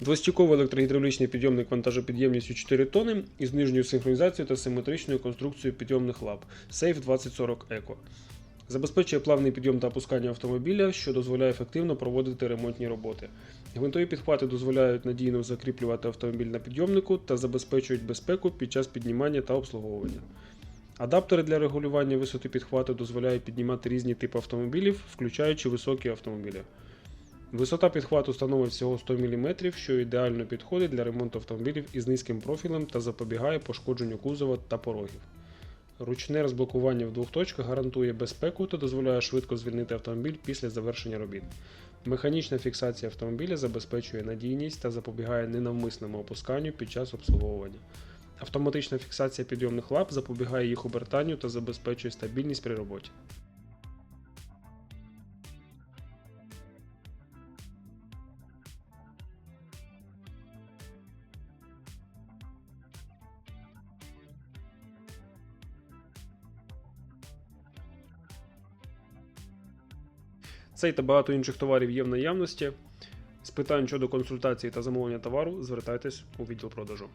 Двостіковий електрогідравлічний підйомник вантажопідємністю 4 тонни із нижньою синхронізацією та симетричною конструкцією підйомних лап Safe 2040 Eco. Забезпечує плавний підйом та опускання автомобіля, що дозволяє ефективно проводити ремонтні роботи. Гвинтові підхвати дозволяють надійно закріплювати автомобіль на підйомнику та забезпечують безпеку під час піднімання та обслуговування. Адаптери для регулювання висоти підхвату дозволяють піднімати різні типи автомобілів, включаючи високі автомобілі. Висота підхвату становить всього 100 мм, що ідеально підходить для ремонту автомобілів із низьким профілем та запобігає пошкодженню кузова та порогів. Ручне розблокування в двох точках гарантує безпеку та дозволяє швидко звільнити автомобіль після завершення робіт. Механічна фіксація автомобіля забезпечує надійність та запобігає ненавмисному опусканню під час обслуговування. Автоматична фіксація підйомних лап запобігає їх обертанню та забезпечує стабільність при роботі. Цей та багато інших товарів є в наявності. З питань щодо консультації та замовлення товару звертайтесь у відділ продажу.